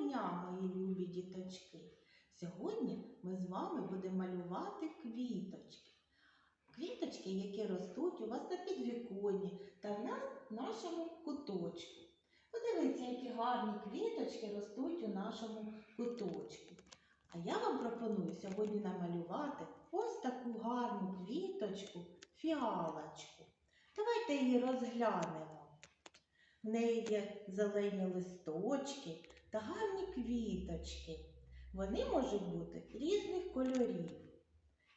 дня, мої любі діточки! Сьогодні ми з вами будемо малювати квіточки. Квіточки, які ростуть у вас на підвіконні та в нашому куточку. Подивіться, які гарні квіточки ростуть у нашому куточку. А я вам пропоную сьогодні намалювати ось таку гарну квіточку, фіалочку. Давайте її розглянемо. В неї є зелені листочки та гарні квіточки. Вони можуть бути різних кольорів: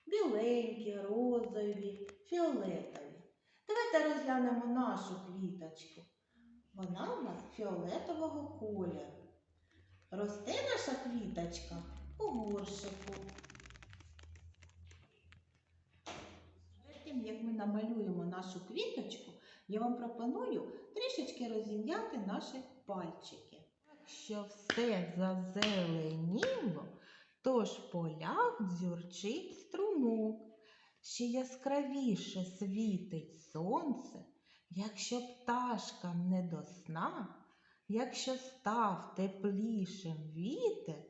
біленькі, розові, фіолетові. Давайте розглянемо нашу квіточку. Вона у нас фіолетового кольору. Росте наша квіточка у горшику. Перед тим, як ми намалюємо нашу квіточку, я вам пропоную трішечки розім'яти наші пальчики. Якщо все зазеленіло, тож полях дзюрчить струмок, ще яскравіше світить сонце, якщо пташкам не до сна, якщо став теплішим вітер,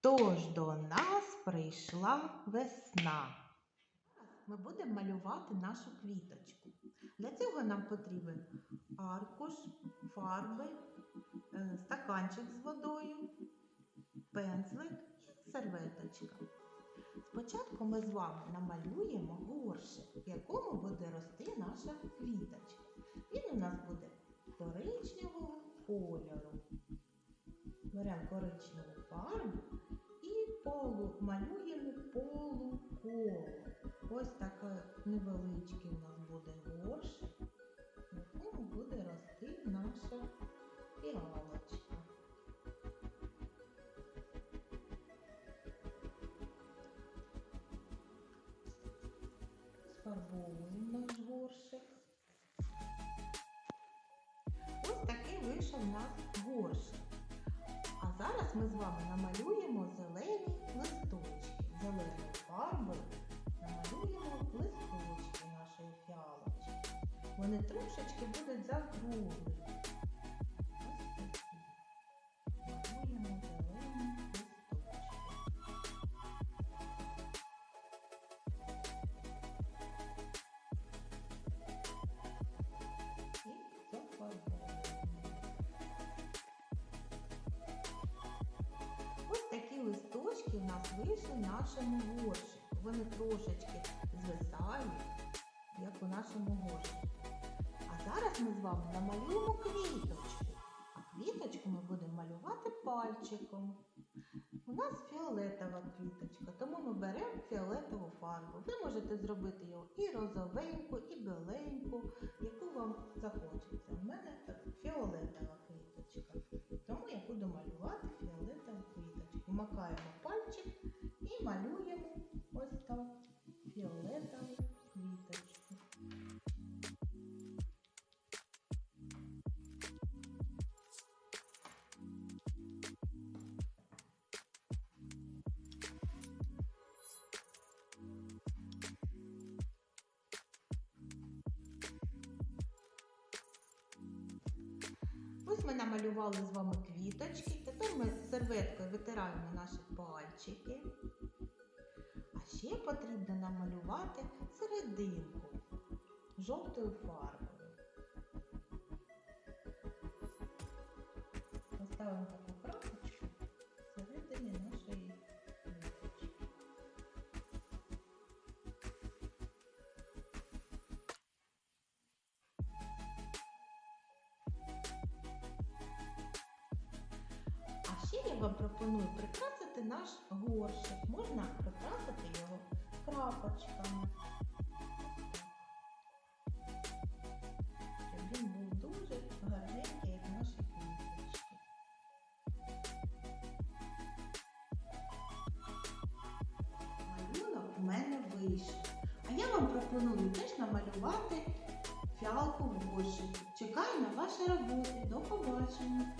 тож до нас прийшла весна. Ми будемо малювати нашу квіточку. Для цього нам потрібен аркуш, фарби, стаканчик з водою, пензлик і серветочка. Спочатку ми з вами намалюємо горшик, в якому буде рости наша квіточка. Він у нас буде коричневого кольору. Беремо коричневу фарбу і полу, малюємо полуколо. Ось такий невеличкий у нас буде горшик, в якому буде рости наша фіалочка. Сфарбовуємо наш горшик. Ось такий вийшов у нас горшик. А зараз ми з вами намалюємо зелені листочки. Зеленою фарбою намалюємо листочки нашої фіалочки. Вони трошечки будуть закруглі. Ось такі. Малюємо зелені нашому горщику. Вони трошечки звисають, як у нашому горщику. А зараз ми з вами намалюємо квіточку. А квіточку ми будемо малювати пальчиком. У нас фіолетова квіточка, тому ми беремо фіолетову фарбу. Ви можете зробити його і розовеньку, і біленьку, яку вам захочеться. Ми намалювали з вами квіточки. Тепер ми з серветкою витираємо наші пальчики. А ще потрібно намалювати серединку жовтою фарбою. Поставимо вам пропоную прикрасити наш горщик. Можна прикрасити його крапочками. Щоб він був дуже гарненький, як наші квіточки. Малюнок у мене вийшов. А я вам пропоную теж намалювати фіалку в горщику. Чекаю на ваші роботи. До побачення!